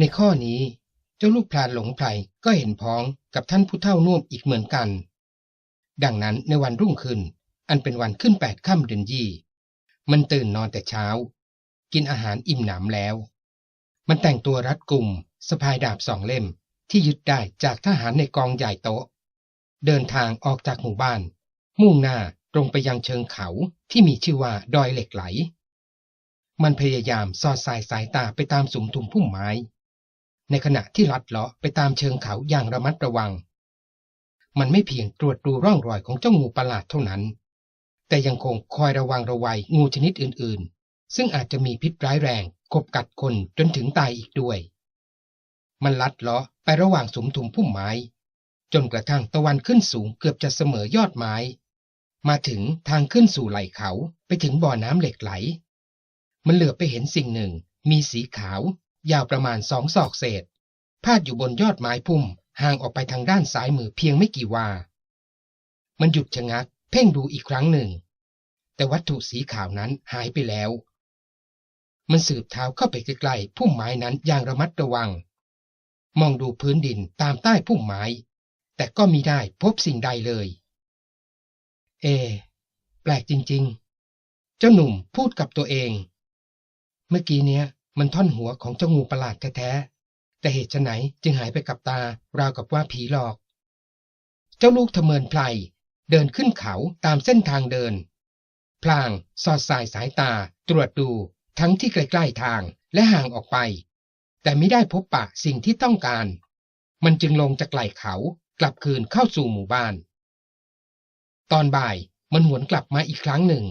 ในข้อนี้ เจ้าลูกพลานหลงไพรก็เห็นพ้องกับท่านผู้เฒ่าน่วมอีกเหมือนกัน ดังนั้นในวันรุ่งขึ้น อันเป็นวันขึ้นแปดค่ำเดือนยี่ มันตื่นนอนแต่เช้า กินอาหารอิ่มหนำแล้ว มันแต่งตัวรัดกุมสะพายดาบสองเล่มที่ยึดได้จากทหารในกองใหญ่โต๊ะเดินทางออกจากหมู่บ้าน มุ่งหน้าตรงไปยังเชิงเขาที่มีชื่อว่าดอยเหล็กไหล มันพยายามสอดสายสายตาไปตามสุมทุมพุ่มไม้ ในขณะที่ลัดเลาะไปตามเชิงเขาอย่างระมัดระวัง มันไม่เพียงตรวจดูร่องรอยของเจ้างูประหลาดเท่านั้น แต่ยังคงคอยระวังระวัยงูชนิดอื่นๆ ซึ่งอาจจะมีพิษร้ายแรงกบกัดคนจนถึงตายอีกด้วย มันลัดเลาะไประหว่างสมทุมพุ่มไม้ จนกระทั่งตะวันขึ้นสูงเกือบจะเสมอยอดไม้ มาถึงทางขึ้นสู่ไหล่เขาไปถึงบ่อน้ำเหล็กไหล มันเหลือไปเห็นสิ่งหนึ่ง มีสีขาว ยาวประมาณสองศอกเศษ พาดอยู่บนยอดไม้พุ่มห่างออกไปทางด้านซ้ายมือเพียงไม่กี่วา มันหยุดชะงัก เพ่งดูอีกครั้งหนึ่ง แต่วัตถุสีขาวนั้นหายไปแล้ว มันสืบเท้าเข้าไปใกล้ๆพุ่มไม้นั้นอย่างระมัดระวัง มองดูพื้นดินตามใต้พุ่มไม้ แต่ก็มีได้พบสิ่งใดเลย เอ แปลกจริง ๆ เจ้าหนุ่มพูดกับตัวเอง เมื่อกี้เนี้ย มันท่อนหัวของเจ้างูประหลาดแท้ๆแต่เหตุไหนจึงหายไปกับตาราวกับว่าผีหลอก เจ้าลูกทะเมินไพรเดินขึ้นเขาตามเส้นทางเดิน พลางสอดสายสายตาตรวจดูทั้งที่ใกล้ๆทางและห่างออกไป แต่ไม่ได้พบปะสิ่งที่ต้องการ มันจึงลงจากไหล่เขากลับคืนเข้าสู่หมู่บ้าน ตอนบ่ายมันหวนกลับมาอีกครั้งหนึ่ง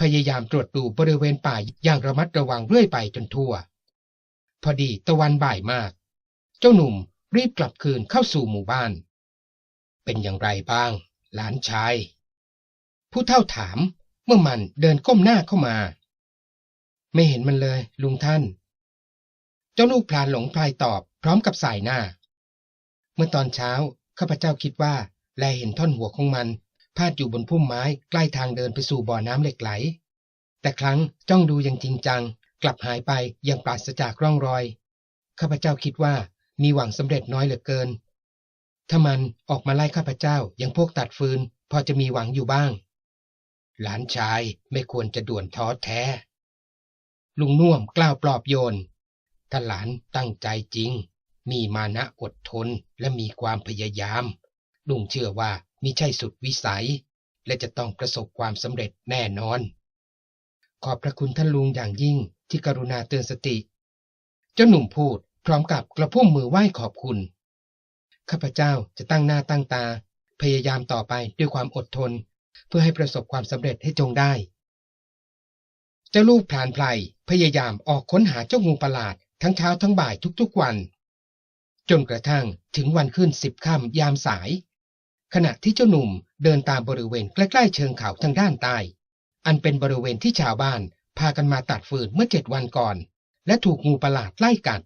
พยายามตรวจดูบริเวณป่าอย่างระมัดระวังเรื่อยไปจนทั่ว พอดีตะวันบ่ายมาก เจ้าหนุ่มรีบกลับคืนเข้าสู่หมู่บ้าน เป็นอย่างไรบ้าง หลานชาย ผู้เฒ่าถามเมื่อมันเดินก้มหน้าเข้ามา ไม่เห็นมันเลย ลุงท่าน เจ้าลูกพลานหลงพลายตอบพร้อมกับสายหน้า เมื่อตอนเช้าข้าพเจ้าคิดว่าแลเห็นท่อนหัวของมัน พาดอยู่บนพุ่มไม้ใกล้ทางเดินไปสู่บ่อน้ำเหล็กไหล แต่ครั้งจ้องดูอย่างจริงจัง กลับหายไปอย่างปราศจากร่องรอย ข้าพเจ้าคิดว่ามีหวังสำเร็จน้อยเหลือเกิน ถ้ามันออกมาไล่ข้าพเจ้าอย่างพวกตัดฟืน พอจะมีหวังอยู่บ้าง หลานชายไม่ควรจะด่วนท้อแท้ ลุงน่วมกล่าวปลอบโยนถ้าหลานตั้งใจจริง มีมานะอดทนและมีความพยายาม ลุงเชื่อว่า มิใช่สุดวิสัย และจะต้องประสบความสำเร็จแน่นอน ขอบพระคุณท่านลุงอย่างยิ่งที่กรุณาเตือนสติ เจ้าหนุ่มพูดพร้อมกับกระพุ่มมือไหว้ขอบคุณ ข้าพเจ้าจะตั้งหน้าตั้งตา พยายามต่อไปด้วยความอดทน เพื่อให้ประสบความสำเร็จให้จงได้ เจ้าลูกพลานไพรพยายามออกค้นหาเจ้างูประหลาดทั้งเช้าทั้งบ่ายทุกๆวัน จนกระทั่งถึงวันขึ้นสิบค่ำยามสาย ขณะที่เจ้าหนุ่มเดินตามบริเวณใกล้ๆเชิงเขาทางด้านใต้ อันเป็นบริเวณที่ชาวบ้านพากันมาตัดฟืนเมื่อเจ็ดวันก่อน และถูกงูประหลาดไล่กัด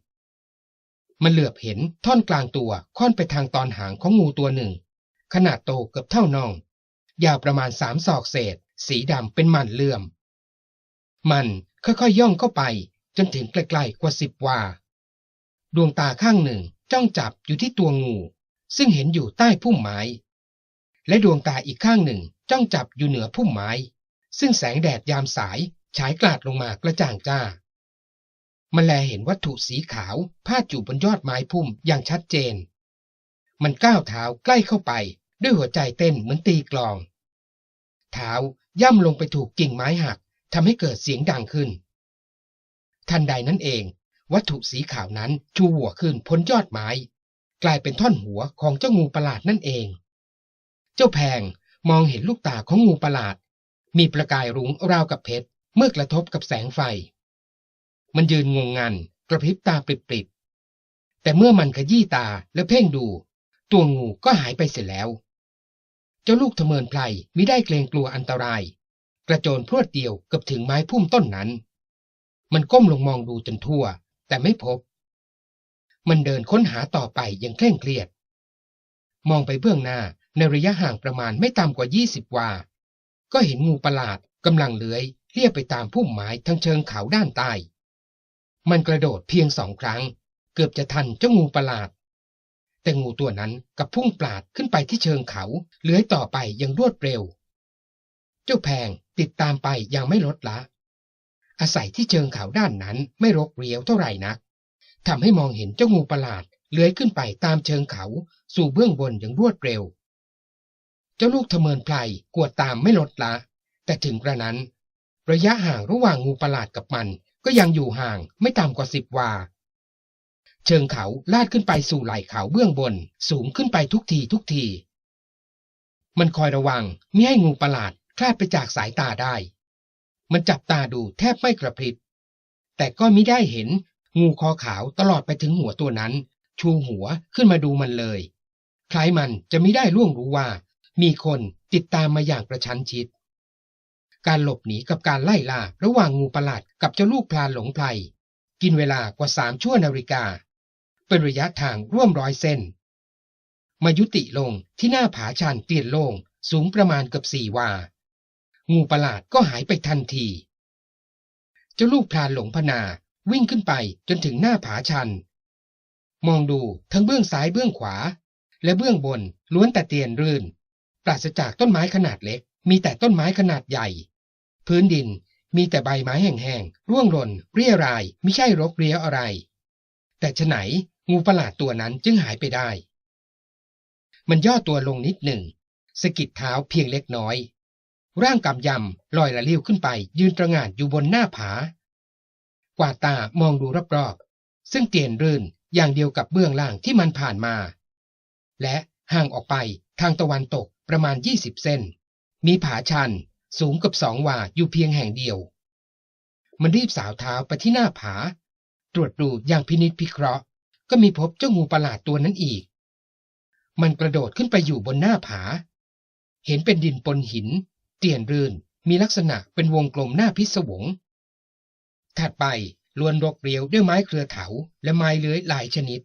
มันเหลือบเห็นท่อนกลางตัวค่อนไปทางตอนหางของงูตัวหนึ่ง ขนาดโตเกือบเท่านอง ยาวประมาณสามศอกเศษ สีดำเป็นมันเลื่อม มันค่อยๆย่องเข้าไปจนถึงใกล้ๆกว่าสิบวา ดวงตาข้างหนึ่งจ้องจับอยู่ที่ตัวงู ซึ่งเห็นอยู่ใต้พุ่มไม้ และดวงตาอีกข้างหนึ่งจ้องจับอยู่เหนือพุ่มไม้ ซึ่งแสงแดดยามสายฉายกลาดลงมากระจ่างจ้ามันแลเห็นวัตถุสีขาวพาดอยู่บนยอดไม้พุ่มอย่างชัดเจน มันก้าวเท้าใกล้เข้าไปด้วยหัวใจเต้นเหมือนตีกลอง เท้าย่ำลงไปถูกกิ่งไม้หักทำให้เกิดเสียงดังขึ้น ทันใดนั้นเอง วัตถุสีขาวนั้นชูหัวขึ้นพ้นยอดไม้ กลายเป็นท่อนหัวของเจ้างูประหลาดนั่นเอง เจ้าแพงมองเห็นลูกตาของงูประหลาด มีประกายรุ้งราวกับเพชรเมื่อกระทบกับแสงไฟ มันยืนงงงันกระพริบตาปริบๆ แต่เมื่อมันขยี้ตาและเพ่งดู ตัวงูก็หายไปเสร็จแล้ว เจ้าลูกทะเมินไพรมิได้เกรงกลัวอันตราย กระโจนพรวดเดียวเกือบถึงไม้พุ่มต้นนั้น มันก้มลงมองดูจนทั่ว แต่ไม่พบ มันเดินค้นหาต่อไปอย่างเคร่งเครียด มองไปเบื้องหน้า ในระยะห่างประมาณไม่ต่ำกว่ายี่สิบวา ก็เห็นงูประหลาดกำลังเลื้อยเลียบไปตามพุ่มไม้ทั้งเชิงเขาด้านใต้ มันกระโดดเพียงสองครั้ง เกือบจะทันเจ้างูประหลาด แต่งูตัวนั้นกับพุ่งปลาดขึ้นไปที่เชิงเขาเลื้อยต่อไปอย่างรวดเร็ว เจ้าแพงติดตามไปย่างไม่ลดละ อาศัยที่เชิงเขาด้านนั้นไม่รกเรียวเท่าไหร่นักทำให้มองเห็นเจ้างูประหลาดเลื้อยขึ้นไปตามเชิงเขาสู่เบื้องบนอย่างรวดเร็ว เจ้าลูกทะเมินไพรกวดตามไม่ลดละ แต่ถึงกระนั้น ระยะห่างระหว่างงูประหลาดกับมันก็ยังอยู่ห่างไม่ต่ำกว่าสิบวา เชิงเขาลาดขึ้นไปสู่ไหล่เขาเบื้องบน สูงขึ้นไปทุกทีทุกที มันคอยระวังไม่ให้งูประหลาดคลาดไปจากสายตาได้ มันจับตาดูแทบไม่กระพริบ แต่ก็ไม่ได้เห็นงูคอขาวตลอดไปถึงหัวตัวนั้น ชูหัวขึ้นมาดูมันเลย คล้ายมันจะไม่ได้ล่วงรู้ว่า มีคนติดตามมาอย่างกระชันชิด การหลบหนีกับการไล่ล่าระหว่างงูประหลาดกับเจ้าลูกพลานหลงไพรกินเวลากว่าสามชั่วนาฬิกา เป็นระยะทางร่วมร้อยเส้น มายุติลงที่หน้าผาชันเตียนโล่งสูงประมาณเกือบสี่วา งูประหลาดก็หายไปทันที เจ้าลูกพลานหลงพนาวิ่งขึ้นไปจนถึงหน้าผาชัน มองดูทั้งเบื้องซ้ายเบื้องขวา และเบื้องบนล้วนแต่เตียนรื่น ปราศจากต้นไม้ขนาดเล็ก มีแต่ต้นไม้ขนาดใหญ่ พื้นดินมีแต่ใบไม้แห้งๆร่วงหล่นเรียรายไม่ใช่รกเรียวอะไร แต่ฉไหนงูประหลาดตัวนั้นจึงหายไปได้ มันย่อตัวลงนิดหนึ่งสะกิดเท้าเพียงเล็กน้อย ร่างกำยำลอยละลิ้วขึ้นไป ยืนตระงานอยู่บนหน้าผา กวาตามองดูรอบๆซึ่งเตียนรื่นอย่างเดียวกับเบื้องล่างที่มันผ่านมา และห่างออกไปทางตะวันตก ประมาณ 20 เส้น มีผาชันสูงกับสองวาอยู่เพียงแห่งเดียว มันรีบสาวเท้าไปที่หน้าผา ตรวจดูอย่างพินิจพิเคราะห์ ก็มีพบเจ้างูประหลาดตัวนั้นอีก มันกระโดดขึ้นไปอยู่บนหน้าผา เห็นเป็นดินปนหิน เตียนรื่นมีลักษณะเป็นวงกลมหน้าพิศวง ถัดไปล้วนรกเรียวด้วยไม้เครือเถาและไม้เลื้อยหลายชนิด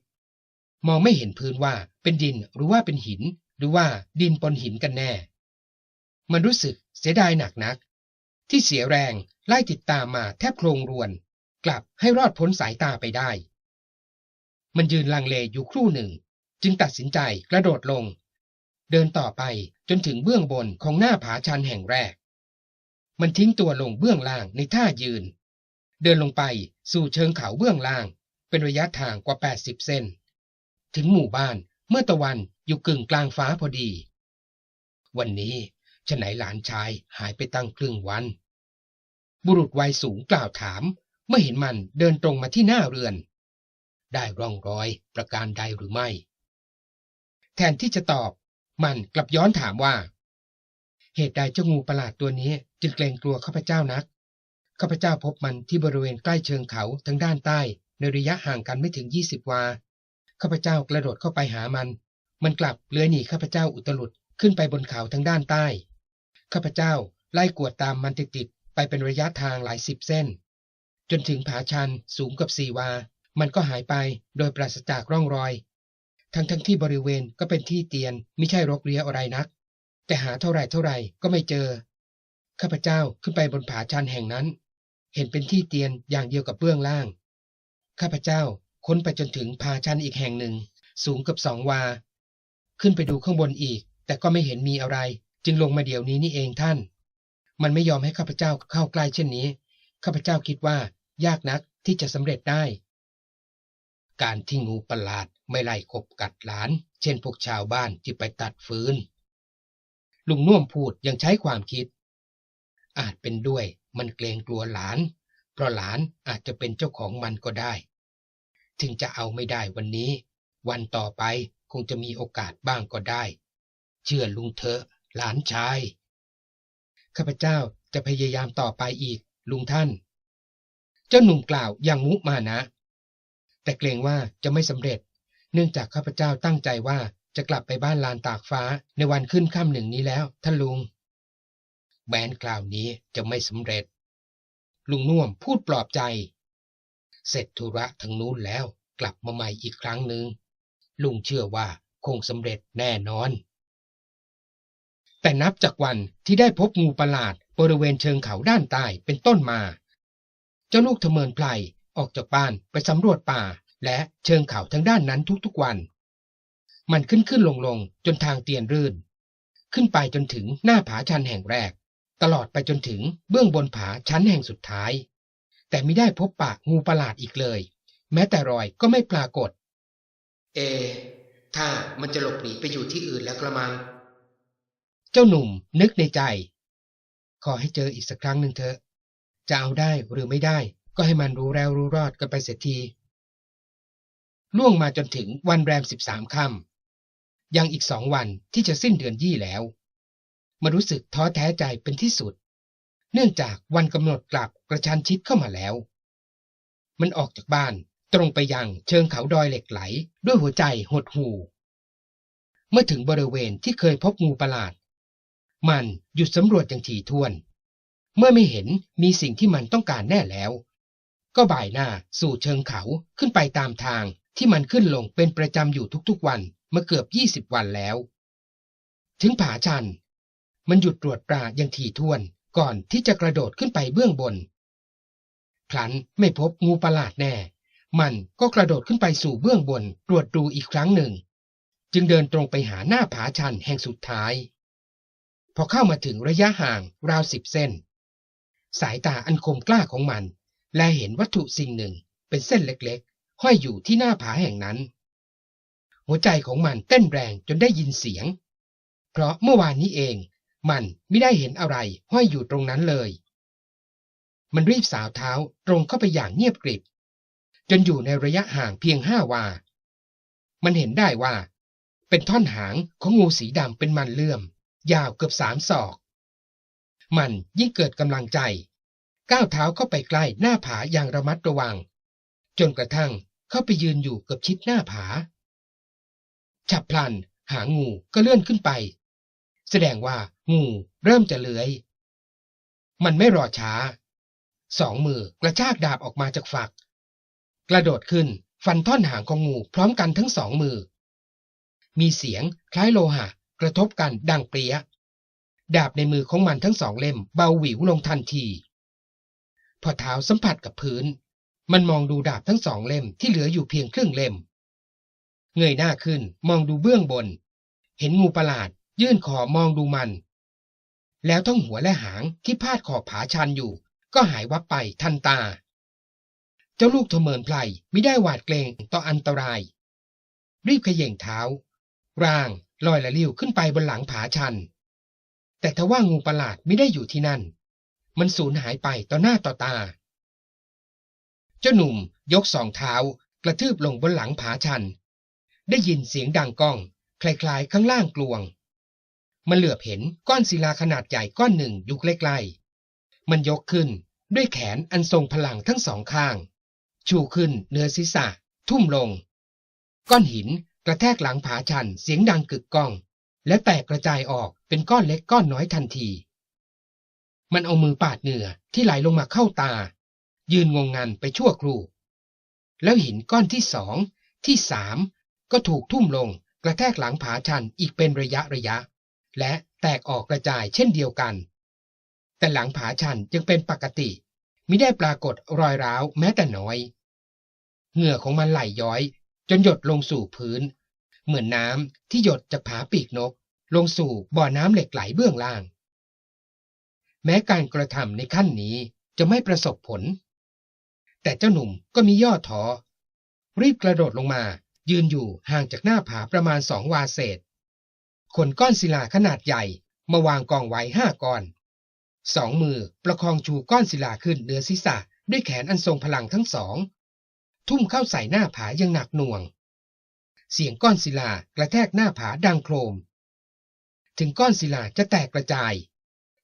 มองไม่เห็นพื้นว่าเป็นดินหรือว่าเป็นหิน หรือว่าดินปนหินกันแน่ มันรู้สึกเสียดายหนักนัก ที่เสียแรงไล่ติดตามมาแทบโครงรวน กลับให้รอดพ้นสายตาไปได้ มันยืนลังเลอยู่ครู่หนึ่ง จึงตัดสินใจกระโดดลง เดินต่อไปจนถึงเบื้องบนของหน้าผาชันแห่งแรก มันทิ้งตัวลงเบื้องล่างในท่ายืน เดินลงไปสู่เชิงเขาเบื้องล่าง เป็นระยะทางกว่า 80เส้นถึงหมู่บ้านเมื่อตะวัน อยู่กึ่งกลางฟ้าพอดี วันนี้ฉไหนหลานชายหายไปตั้งครึ่งวัน บุรุษวัยสูงกล่าวถาม เมื่อเห็นมันเดินตรงมาที่หน้าเรือน ได้ร่องรอยประการใดหรือไม่ แทนที่จะตอบ มันกลับย้อนถามว่า เหตุใดเจ้างูประหลาดตัวนี้จึงเกรงกลัวข้าพเจ้านักข้าพเจ้าพบมันที่บริเวณใกล้เชิงเขาทางด้านใต้ในระยะห่างกันไม่ถึงยี่สิบวาข้าพเจ้ากระโดดเข้าไปหามัน มันกลับเลื้อยหนีข้าพเจ้าอุตลุดขึ้นไปบนเขาทางด้านใต้ ข้าพเจ้าไล่กวดตามมันติดๆไปเป็นระยะทางหลายสิบเส้น จนถึงผาชันสูงกับสี่วา มันก็หายไปโดยปราศจากร่องรอย ทั้งทั้งที่บริเวณก็เป็นที่เตียนไม่ใช่รกเรียอะไรนัก แต่หาเท่าไรเท่าไรก็ไม่เจอ ข้าพเจ้าขึ้นไปบนผาชันแห่งนั้น เห็นเป็นที่เตียนอย่างเดียวกับเบื้องล่าง ข้าพเจ้าค้นไปจนถึงผาชันอีกแห่งหนึ่ง สูงกับสองวา ขึ้นไปดูข้างบนอีก แต่ก็ไม่เห็นมีอะไร จึงลงมาเดี๋ยวนี้นี่เองท่าน มันไม่ยอมให้ข้าพเจ้าเข้าใกล้เช่นนี้ ข้าพเจ้าคิดว่า ยากนักที่จะสำเร็จได้ การที่งูประหลาดไม่ไล่ขบกัดหลาน เช่นพวกชาวบ้านที่ไปตัดฟืนลุงน่วมพูดยังใช้ความคิด อาจเป็นด้วยมันเกรงกลัวหลาน เพราะหลานอาจจะเป็นเจ้าของมันก็ได้ ถึงจะเอาไม่ได้วันนี้ วันต่อไป คงจะมีโอกาสบ้างก็ได้ เชื่อลุงเถอะ หลานชาย ข้าพเจ้าจะพยายามต่อไปอีก ลุงท่าน เจ้าหนุ่มกล่าวอย่างมุมานะ แต่เกรงว่าจะไม่สำเร็จ เนื่องจากข้าพเจ้าตั้งใจว่าจะกลับไปบ้านลานตากฟ้าในวันขึ้นค่ำหนึ่งนี้แล้ว ท่านลุง แบนกล่าวนี้จะไม่สำเร็จ ลุงน่วมพูดปลอบใจ เสร็จธุระทางนู้นแล้วกลับมาใหม่อีกครั้งหนึ่ง ลุงเชื่อว่าคงสำเร็จแน่นอน แต่นับจากวันที่ได้พบงูประหลาดบริเวณเชิงเขาด้านใต้เป็นต้นมา เจ้าลูกทะเมินไพรออกจากบ้านไปสำรวจป่าและเชิงเขาทั้งด้านนั้นทุกๆวัน มันขึ้นขึ้นลงลงจนทางเตียนรื่น ขึ้นไปจนถึงหน้าผาชันแห่งแรก ตลอดไปจนถึงเบื้องบนผาชั้นแห่งสุดท้าย แต่ไม่ได้พบปะงูประหลาดอีกเลย แม้แต่รอยก็ไม่ปรากฏ เอ ถ้ามันจะหลบหนีไปอยู่ที่อื่นแล้วกระมัง เจ้าหนุ่มนึกในใจ ขอให้เจออีกสักครั้งหนึ่งเถอะ จะเอาได้หรือไม่ได้ ก็ให้มันรู้แล้วรู้รอดกันไปเสียทีล่วงมาจนถึงวันแรมสิบสามค่ำยังอีกสองวันที่จะสิ้นเดือนยี่แล้วมารู้สึกท้อแท้ใจเป็นที่สุด เนื่องจากวันกำหนดกลับกระชันชิดเข้ามาแล้ว มันออกจากบ้าน ตรงไปยังเชิงเขาดอยเหล็กไหล ด้วยหัวใจหดหู่ เมื่อถึงบริเวณที่เคยพบงูประหลาด มันหยุดสำรวจอย่างถี่ถ้วน เมื่อไม่เห็นมีสิ่งที่มันต้องการแน่แล้ว ก็บ่ายหน้าสู่เชิงเขาขึ้นไปตามทางที่มันขึ้นลงเป็นประจำอยู่ทุกๆวันมาเกือบยี่สิบวันแล้ว ถึงผาชัน มันหยุดตรวจตราอย่างถี่ถ้วนก่อนที่จะกระโดดขึ้นไปเบื้องบนครั้นไม่พบงูประหลาดแน่ มันก็กระโดดขึ้นไปสู่เบื้องบนตรวจดูอีกครั้งหนึ่ง จึงเดินตรงไปหาหน้าผาชันแห่งสุดท้าย พอเข้ามาถึงระยะห่างราวสิบเส้น สายตาอันคมกล้าของมัน และเห็นวัตถุสิ่งหนึ่งเป็นเส้นเล็กๆ ห้อยอยู่ที่หน้าผาแห่งนั้น หัวใจของมันเต้นแรงจนได้ยินเสียง เพราะเมื่อวานนี้เอง มันไม่ได้เห็นอะไรห้อยอยู่ตรงนั้นเลย มันรีบสาวเท้าตรงเข้าไปอย่างเงียบกริบ จนอยู่ในระยะห่างเพียงห้าวา มันเห็นได้ว่า เป็นท่อนหางของงูสีดำเป็นมันเลื่อม ยาวเกือบสามศอก มันยิ่งเกิดกำลังใจ ก้าวเท้าเข้าไปใกล้หน้าผาอย่างระมัดระวัง จนกระทั่งเข้าไปยืนอยู่เกือบชิดหน้าผา ฉับพลัน หางงูก็เลื่อนขึ้นไป แสดงว่างูเริ่มจะเลื้อย มันไม่รอช้าสองมือกระชากดาบออกมาจากฝัก กระโดดขึ้น ฟันท่อนหางของงูพร้อมกันทั้งสองมือ มีเสียงคล้ายโลหะ กระทบกันดังเปรี้ย ดาบในมือของมันทั้งสองเล่มเบาหวิวลงทันที พอเท้าสัมผัสกับพื้น มันมองดูดาบทั้งสองเล่มที่เหลืออยู่เพียงครึ่งเล่ม เงยหน้าขึ้นมองดูเบื้องบน เห็นงูประหลาด ยื่นคอมองดูมัน แล้วทั้งหัวและหางที่พาดขอบผาชันอยู่ ก็หายวับไปทันตา จ้าลูกเถมินไพลไม่ได้หวาดเกรงต่ออันตราย รีบขย่งเท้า ร่างลอยละลิ้วขึ้นไปบนหลังผาชัน แต่ทว่างูประหลาดไม่ได้อยู่ที่นั่น มันสูญหายไปต่อหน้าต่อตา เจ้าหนุ่มยกสองเท้ากระทืบลงบนหลังผาชัน ได้ยินเสียงดังก้อง คล้ายๆข้างล่างกลวง มันเหลือบเห็นก้อนศิลาขนาดใหญ่ก้อนหนึ่งอยู่ใกล้ๆมันยกขึ้นด้วยแขนอันทรงพลังทั้งสองข้าง ชูขึ้นเหนือศีรษะ ทุ่มลง ก้อนหินกระแทกหลังผาชันเสียงดังกึกก้อง และแตกกระจายออกเป็นก้อนเล็กก้อนน้อยทันที มันเอามือปาดเหนือที่ไหลลงมาเข้าตา ยืนงงงันไปชั่วครู่ แล้วหินก้อนที่สอง ที่สามก็ถูกทุ่มลงกระแทกหลังผาชันอีกเป็นระยะระยะ และแตกออกกระจายเช่นเดียวกัน แต่หลังผาชันยังเป็นปกติ มิได้ปรากฏรอยร้าวแม้แต่น้อย เหงื่อของมันไหลย้อย จนหยดลงสู่พื้น เหมือนน้ำที่หยดจากผาปีกนก ลงสู่บ่อน้ำเหล็กไหลเบื้องล่าง แม้การกระทำในขั้นนี้จะไม่ประสบผล แต่เจ้าหนุ่มก็มีย่อท้อรีบกระโดดลงมา ยืนอยู่ห่างจากหน้าผาประมาณสองวาเศษขนก้อนศิลาขนาดใหญ่มาวางกองไว้ห้าก้อน สองมือประคองชูก้อนศิลาขึ้นเหนือศีรษะด้วยแขนอันทรงพลังทั้งสอง ทุ่มเข้าใส่หน้าผายังหนักหน่วง เสียงก้อนศิลากระแทกหน้าผาดังโครม ถึงก้อนศิลาจะแตกกระจาย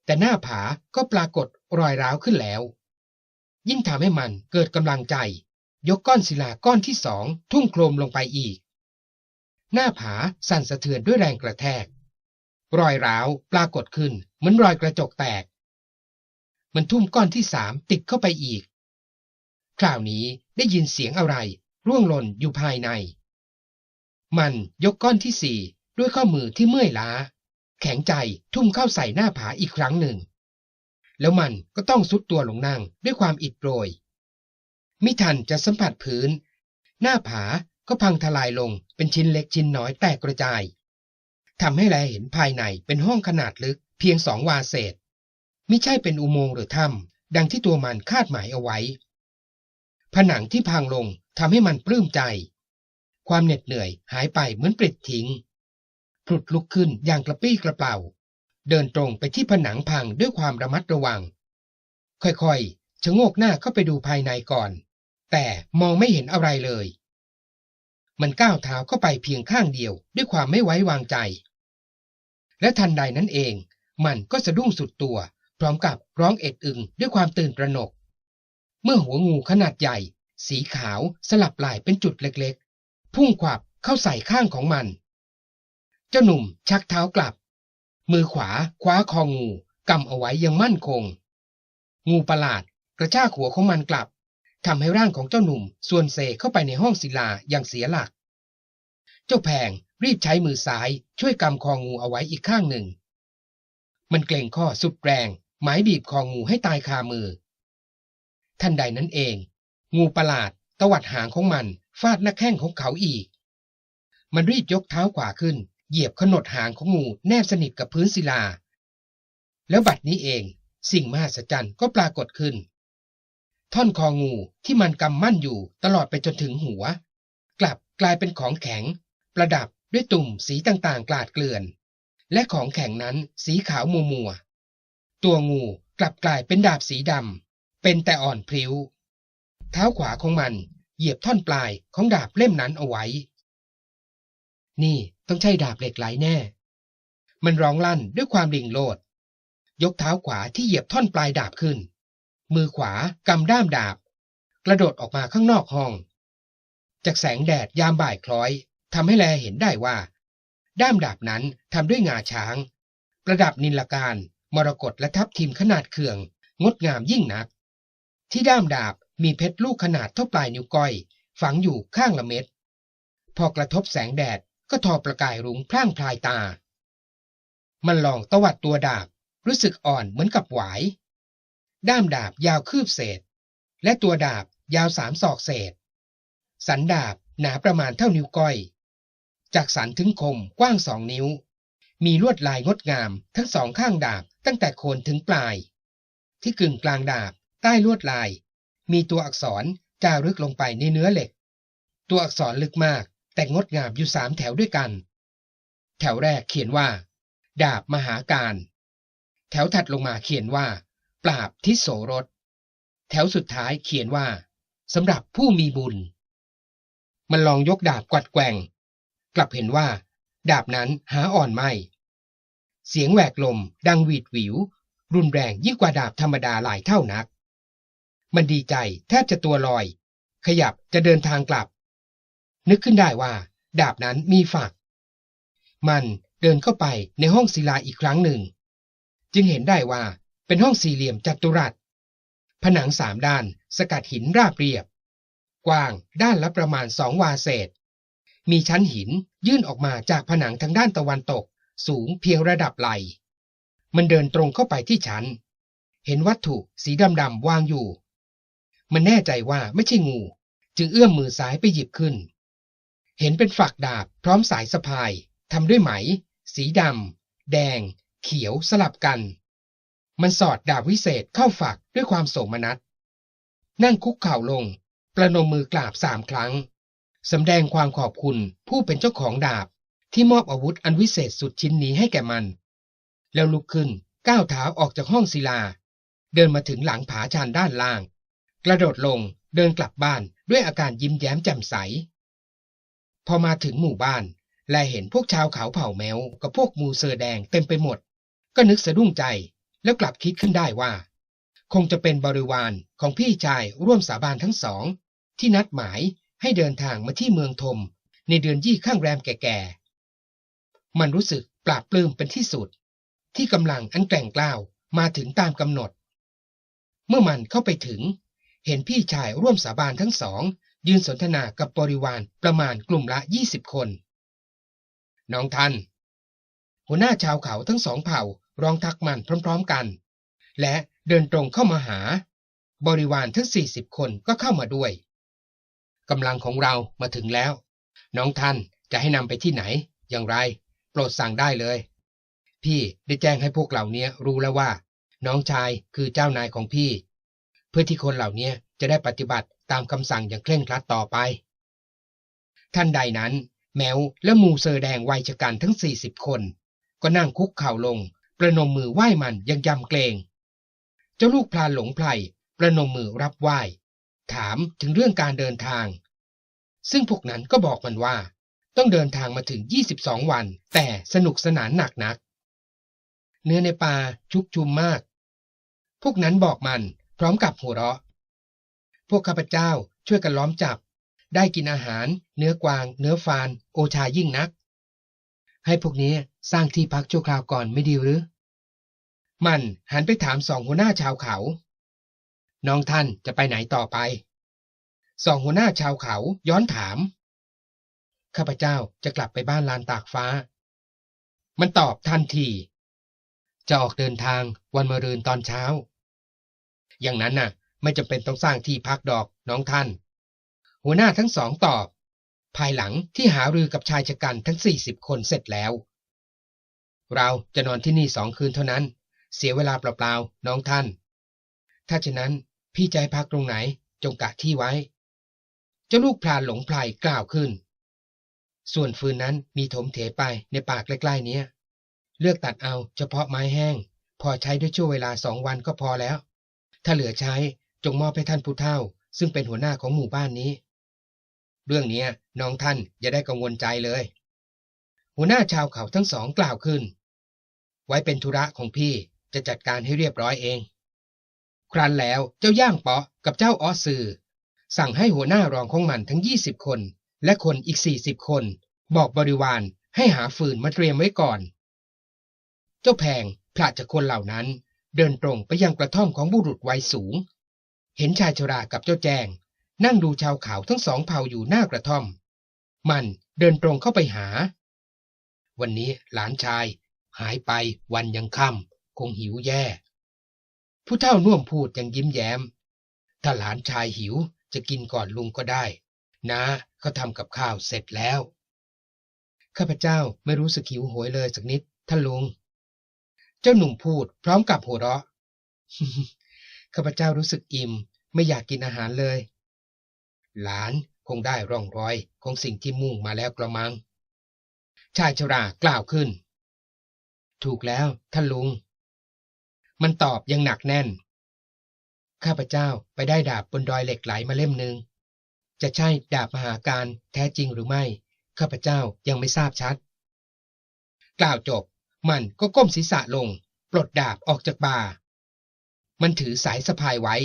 แต่หน้าผาก็ปรากฏรอยร้าวขึ้นแล้ว ยิ่งทำให้มันเกิดกำลังใจ ยกก้อนศิลาก้อนที่สองทุ่มโครมลงไปอีก หน้าผาสั่นสะเทือนด้วยแรงกระแทก รอยร้าวปรากฏขึ้นเหมือนรอยกระจกแตก มันทุ่มก้อนที่สามติดเข้าไปอีก คราวนี้ได้ยินเสียงอะไร ร่วงหล่นอยู่ภายใน มันยกก้อนที่สี่ด้วยข้อมือที่เมื่อยล้า แข็งใจทุ่มเข้าใส่หน้าผาอีกครั้งหนึ่ง แล้วมันก็ต้องซุดตัวลงนั่งด้วยความอิดโรย มิทันจะสัมผัสพื้น หน้าผาก็พังทลายลงเป็นชิ้นเล็กชิ้นน้อยแตกกระจายทำให้แลเห็นภายในเป็นห้องขนาดลึกเพียงสองวาเศษ มิใช่เป็นอุโมงค์หรือถ้ำดังที่ตัวมันคาดหมายเอาไว้ ผนังที่พังลงทำให้มันปลื้มใจ ความเหน็ดเหนื่อยหายไปเหมือนปลิดทิ้งผุดลุกขึ้นอย่างกระปี้กระเป๋า เดินตรงไปที่ผนังพังด้วยความระมัดระวัง ค่อยๆชะโงกหน้าเข้าไปดูภายในก่อน แต่มองไม่เห็นอะไรเลย มันก้าวเท้าเข้าไปเพียงข้างเดียวด้วยความไม่ไว้วางใจ และทันใดนั้นเอง มันก็สะดุ้งสุดตัว พร้อมกับร้องเอ็ดอึงด้วยความตื่นตระหนก เมื่อหัวงูขนาดใหญ่ สีขาวสลับลายเป็นจุดเล็กๆ พุ่งขวับเข้าใส่ข้างของมัน เจ้าหนุ่มชักเท้ากลับ มือขวาคว้าคองูกำเอาไว้อยังมั่นคง งูประหลาดกระชากหัวของมันกลับทำให้ร่างของเจ้าหนุ่มส่วนเซเข้าไปในห้องศิลาอย่างเสียหลัก เจ้าแพงรีบใช้มือซ้ายช่วยกำคองูเอาไว้อีกข้างหนึ่ง มันเกรงข้อสุดแรง หมายบีบคองูให้ตายคามือ ทันใดนั้นเอง งูประหลาดตวัดหางของมันฟาดหน้าแข้งของเขาอีก มันรีบยกเท้าขวาขึ้น เหยียบขนดหางของงูแนบสนิทกับพื้นศิลา แล้วบัดนี้เอง สิ่งมหัศจรรย์ก็ปรากฏขึ้น ท่อนคองูที่มันกำมั่นอยู่ตลอดไปจนถึงหัว กลับกลายเป็นของแข็ง ประดับด้วยตุ่มสีต่างๆกลาดเกลื่อน และของแข็งนั้นสีขาวมัวมัว ตัวงูกลับกลายเป็นดาบสีดำเป็นแต่อ่อนพริ้ว เท้าขวาของมันเหยียบท่อนปลายของดาบเล่มนั้นเอาไว้ นี่ต้องใช่ดาบเหล็กไหลแน่ มันร้องลั่นด้วยความดิ่งโลด ยกเท้าขวาที่เหยียบท่อนปลายดาบขึ้น มือขวากำด้ามดาบ กระโดดออกมาข้างนอกห้อง จากแสงแดดยามบ่ายคล้อยทำให้แลเห็นได้ว่า ด้ามดาบนั้นทำด้วยงาช้าง ประดับนิลการ มรกตและทับทิมขนาดเขื่อง งดงามยิ่งนัก ที่ด้ามดาบมีเพชรลูกขนาดเท่าปลายนิ้วก้อย ฝังอยู่ข้างละเม็ด พอกระทบแสงแดดก็ทอประกายรุ้งพร่างพลายตา มันลองตวัดตัวดาบรู้สึกอ่อนเหมือนกับหวาย ด้ามดาบยาวคืบเศษ และตัวดาบยาวสามศอกเศษ สันดาบหนาประมาณเท่านิ้วก้อย จากสันถึงคมกว้างสองนิ้ว มีลวดลายงดงามทั้งสองข้างดาบ ตั้งแต่โคนถึงปลาย ที่กึ่งกลางดาบ ใต้ลวดลาย มีตัวอักษรจารึกลงไปในเนื้อเหล็ก ตัวอักษรลึกมาก แต่งดงามอยู่สามแถวด้วยกัน แถวแรกเขียนว่า ดาบมหาการ แถวถัดลงมาเขียนว่า ปราบทิโสรสแถวสุดท้ายเขียนว่าสำหรับผู้มีบุญ มันลองยกดาบกวัดแกว่ง กลับเห็นว่า ดาบนั้นหาอ่อนไม่ เสียงแหวกลม ดังหวีดหวิว รุนแรงยิ่งกว่าดาบธรรมดาหลายเท่านัก มันดีใจแทบจะตัวลอย ขยับจะเดินทางกลับ นึกขึ้นได้ว่า ดาบนั้นมีฝัก มันเดินเข้าไปในห้องศิลาอีกครั้งหนึ่ง จึงเห็นได้ว่าเป็นห้องสี่เหลี่ยมจัตุรัส ผนังสามด้านสกัดหินราบเรียบ กว้างด้านละประมาณสองวาเศษ มีชั้นหินยื่นออกมาจากผนังทางด้านตะวันตก สูงเพียงระดับไหล มันเดินตรงเข้าไปที่ชั้นเห็นวัตถุสีดำๆวางอยู่ มันแน่ใจว่าไม่ใช่งู จึงเอื้อมมือซ้ายไปหยิบขึ้น เห็นเป็นฝักดาบพร้อมสายสะพายทำด้วยไหม สีดำแดง เขียวสลับกัน มันสอดดาบวิเศษเข้าฝักด้วยความโสมนัส นั่งคุกเข่าลง ประนมมือกราบสามครั้งสำแดงความขอบคุณผู้เป็นเจ้าของดาบ ที่มอบอาวุธอันวิเศษสุดชิ้นนี้ให้แก่มัน แล้วลุกขึ้นก้าวเท้าออกจากห้องศิลา เดินมาถึงหลังผาชานด้านล่าง กระโดดลงเดินกลับบ้านด้วยอาการยิ้มแย้มแจ่มใส พอมาถึงหมู่บ้าน และเห็นพวกชาวเขาเผ่าแมวกับพวกมูเซอร์แดงเต็มไปหมด ก็นึกสะดุ้งใจแล้วกลับคิดขึ้นได้ว่า คงจะเป็นบริวารของพี่ชายร่วมสาบานทั้งสอง ที่นัดหมายให้เดินทางมาที่เมืองทม ในเดือนยี่ข้างแรมแก่ๆ มันรู้สึกปราบปลื้มเป็นที่สุด ที่กำลังอันแกร่งกล้าวมาถึงตามกำหนด เมื่อมันเข้าไปถึง เห็นพี่ชายร่วมสาบานทั้งสอง ยืนสนทนากับบริวารประมาณกลุ่มละยี่สิบคน น้องท่านหัวหน้าชาวเขาทั้งสองเผ่าร้องทักมันพร้อม ๆกัน และเดินตรงเข้ามาหา บริวารทั้งสี่สิบคนก็เข้ามาด้วยกำลังของเรามาถึงแล้ว น้องท่านจะให้นำไปที่ไหนอย่างไร ปรดสั่งได้เลย พี่ได้แจ้งให้พวกเหล่านี้รู้แล้วว่า น้องชายคือเจ้านายของพี่ เพื่อที่คนเหล่านี้จะได้ปฏิบัติตามคำสั่งอย่างเคร่งครัดต่อไป ท่านใดนั้น แมวและมูเซอร์แดงวัยชะกันทั้งสี่สิบคน ก็นั่งคุกเข่าลง ประนมมือไหว้มันยังยำเกรง เจ้าลูกพลานหลงไพรประนมมือรับไหว้ ถามถึงเรื่องการเดินทาง ซึ่งพวกนั้นก็บอกมันว่า ต้องเดินทางมาถึง 22 วัน แต่สนุกสนานหนักนัก เนื้อในป่าชุกชุมมาก พวกนั้นบอกมันพร้อมกับหัวเราะ พวกข้าพเจ้าช่วยกันล้อมจับ ได้กินอาหาร เนื้อกวาง เนื้อฟาน โอชายิ่งนัก ให้พวกนี้สร้างที่พักชั่วคราวก่อนไม่ดีหรือ มันหันไปถามสองหัวหน้าชาวเขา น้องท่านจะไปไหนต่อไป สองหัวหน้าชาวเขาย้อนถาม ข้าพเจ้าจะกลับไปบ้านลานตากฟ้า มันตอบทันที จะออกเดินทางวันมะรืนตอนเช้า อย่างนั้นน่ะ ไม่จำเป็นต้องสร้างที่พักดอกน้องท่าน หัวหน้าทั้งสองตอบ ภายหลังที่หารือกับชายชะกันทั้งสี่สิบคนเสร็จแล้ว เราจะนอนที่นี่สองคืนเท่านั้น เสียเวลาเปล่าๆน้องท่าน ถ้าฉะนั้นพี่จะให้พักตรงไหนจงกะที่ไว้ เจ้าลูกพลานหลงพลายกล่าวขึ้น ส่วนฟืนนั้นมีถมเถไปในป่าใกล้ๆเนี้ย เลือกตัดเอาเฉพาะไม้แห้ง พอใช้ด้วยช่วงเวลาสองวันก็พอแล้ว ถ้าเหลือใช้จงมอบให้ท่านผู้เฒ่า ซึ่งเป็นหัวหน้าของหมู่บ้านนี้ เรื่องนี้น้องท่านอย่าได้กังวลใจเลย หัวหน้าชาวเขาทั้งสองกล่าวขึ้น ไว้เป็นธุระของพี่จะจัดการให้เรียบร้อยเอง ครั้นแล้วเจ้าย่างเปาะกับเจ้าออสือสั่งให้หัวหน้ารองของมันทั้งยี่สิบคน และคนอีกสี่สิบคน บอกบริวารให้หาฟืนมาเตรียมไว้ก่อน เจ้าแพงพลาดจากคนเหล่านั้น เดินตรงไปยังกระท่อมของบุรุษวัยสูง เห็นชายชรากับเจ้าแจง นั่งดูชาวเขาทั้งสองเผ่าอยู่หน้ากระท่อม มันเดินตรงเข้าไปหา วันนี้หลานชาย หายไปวันยังค่ำคงหิวแย่ ผู้เฒ่าน่วมพูดยังยิ้มแย้ม ถ้าหลานชายหิวจะกินก่อนลุงก็ได้ นะ เขาทำกับข้าวเสร็จแล้ว ข้าพเจ้าไม่รู้สึกหิวโหยเลยสักนิด ท่านลุง เจ้าหนุ่มพูดพร้อมกับหัวเราะ ข้าพเจ้ารู้สึกอิ่ม ไม่อยากกินอาหารเลย หลานคงได้ร่องรอยของสิ่งที่มุ่งมาแล้วกระมัง ชายชรากล่าวขึ้น ถูกแล้วท่านลุง มันตอบยังหนักแน่น ข้าพเจ้าไปได้ดาบบนดอยเหล็กไหลมาเล่มหนึ่ง จะใช่ดาบมหาการแท้จริงหรือไม่ ข้าพเจ้ายังไม่ทราบชัด กล่าวจบ มันก็ก้มศีรษะลง ปลดดาบออกจากบ่า มันถือสายสะพายไว้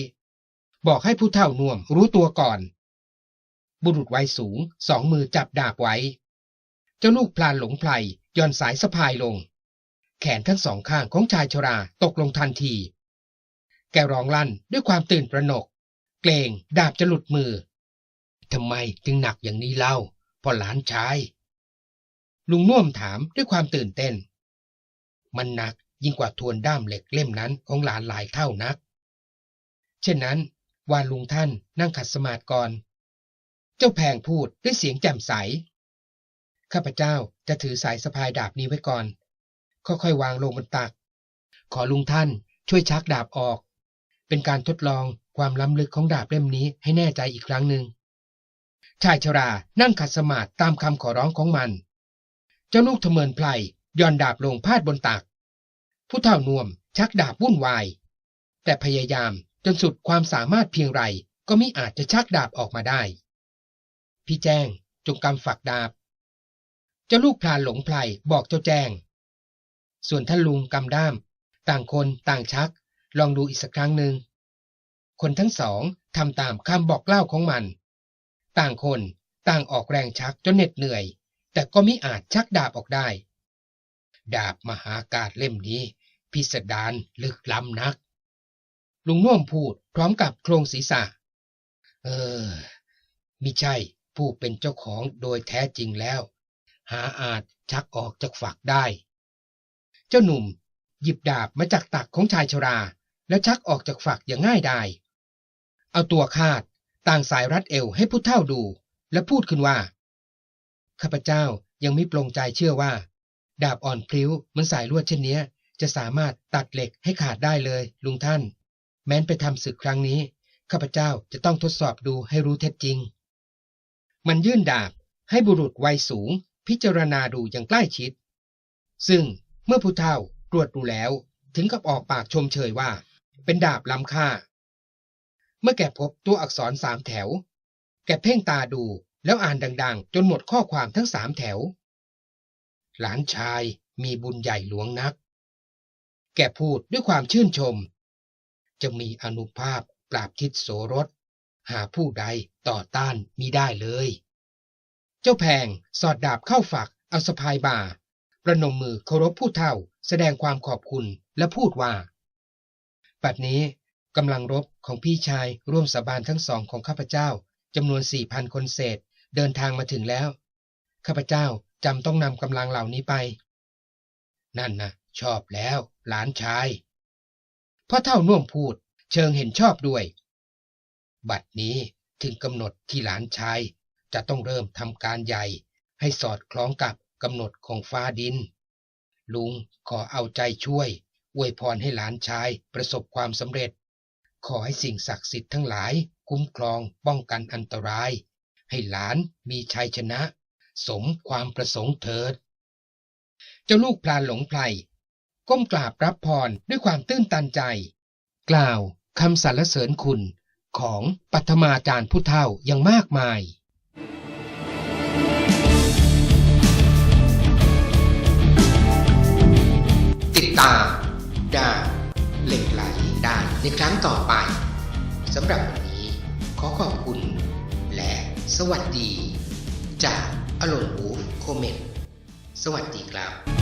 บอกให้ผู้เฒ่าน่วมรู้ตัวก่อน บุรุษวัยสูงสองมือจับดาบไว้ เจ้าลูกพลานหลงไพรย่อนสายสะพายลง แขนทั้งสองข้างของชายชราตกลงทันที แกร้องลั่นด้วยความตื่นประหนก เกรงดาบจะหลุดมือ ทำไมจึงหนักอย่างนี้เล่าพ่อหลานชาย ลุงน่วมถามด้วยความตื่นเต้น มันหนักยิ่งกว่าทวนด้ามเหล็กเล่มนั้นของหลานหลายเท่านัก เช่นนั้นวานลุงท่านนั่งขัดสมาธิก่อน เจ้าแพงพูดด้วยเสียงแจ่มใส ข้าพเจ้าจะถือสายสะพายดาบนี้ไว้ก่อน ค่อยๆวางลงบนตัก ขอลุงท่านช่วยชักดาบออก เป็นการทดลองความล้ำลึกของดาบเล่มนี้ให้แน่ใจอีกครั้งหนึ่ง ชายชรานั่งขัดสมาธิตามคำขอร้องของมัน เจ้าลูกทะเมินไพลย่อนดาบลงพาดบนตัก ผู้เฒ่านวมชักดาบวุ่นวาย แต่พยายามจนสุดความสามารถเพียงไรก็มิอาจจะชักดาบออกมาได้ พี่แจ้งจงกำฝักดาบ เจ้าลูกพลานหลงไพลบอกเจ้าแจ้ง ส่วนท่านลุงกำด้าม ต่างคนต่างชัก ลองดูอีกสักครั้งหนึ่งคนทั้งสองทำตามคำบอกเล่าของมัน ต่างคนต่างออกแรงชักจนเหน็ดเหนื่อย แต่ก็มิอาจชักดาบออกได้ ดาบมหากาศเล่มนี้ พิสดารลึกล้ำนัก ลุงน่วมพูดพร้อมกับโครงศีรษะ เออมิใช่ผู้เป็นเจ้าของโดยแท้จริงแล้ว หาอาจชักออกจากฝักได้ เจ้าหนุ่มหยิบดาบมาจากตักของชายชรา แล้วชักออกจากฝักอย่างง่ายดาย เอาตัวคาด ต่างสายรัดเอวให้ผู้เฒ่าดู และพูดขึ้นว่า ข้าพเจ้ายังไม่ปลงใจเชื่อว่า ดาบอ่อนพลิ้วเหมันสายลวดเช่นนี้จะสามารถตัดเหล็กให้ขาดได้เลย ลุงท่าน แม้นไปทำศึกครั้งนี้ ข้าพเจ้าจะต้องทดสอบดูให้รู้เท็จจริง มันยื่นดาบให้บุรุษวัยสูง พิจารณาดูอย่างใกล้ชิด ซึ่งเมื่อผู้เฒ่าตรวจดูแล้ว ถึงกับออกปากชมเชยว่า เป็นดาบล้ำค่า เมื่อแกพบตัวอักษรสามแถว แกเพ่งตาดูแล้วอ่านดัง ๆ จนหมดข้อความทั้งสามแถว หลานชายมีบุญใหญ่หลวงนัก แกพูดด้วยความชื่นชม จะมีอนุภาพปราบทิศโสรส หาผู้ใดต่อต้านมิได้เลย เจ้าแพงสอดดาบเข้าฝักเอาสะพายบ่าประนมมือเคารพผู้เฒ่า แสดงความขอบคุณและพูดว่าปัดนี้ กำลังรบของพี่ชายร่วมสาบานทั้งสองของข้าพเจ้าจำนวนสี่พันคนเศษเดินทางมาถึงแล้ว ข้าพเจ้าจำต้องนำกำลังเหล่านี้ไป นั่นนะชอบแล้ว หลานชายพ่อเท่าน่วมพูด เชิงเห็นชอบด้วย บัดนี้ถึงกำหนดที่หลานชาย จะต้องเริ่มทำการใหญ่ ให้สอดคล้องกับกำหนดของฟ้าดิน ลุงขอเอาใจช่วยอวยพรให้หลานชายประสบความสำเร็จ ขอให้สิ่งศักดิ์สิทธิ์ทั้งหลาย คุ้มครองป้องกันอันตราย ให้หลานมีชัยชนะ สมความประสงค์เถิด เจ้าลูกพลานหลงไพรก้มกราบรับพรด้วยความตื้นตันใจ กล่าวคำสรรเสริญคุณของปัทมาจารย์ผู้เฒ่าย่างมากมายติดตามดาเหล็กไหล ในครั้งต่อไปสำหรับวันนี้ขอขอบคุณ และสวัสดี จากอลนบูฟโคเมนสวัสดีครับ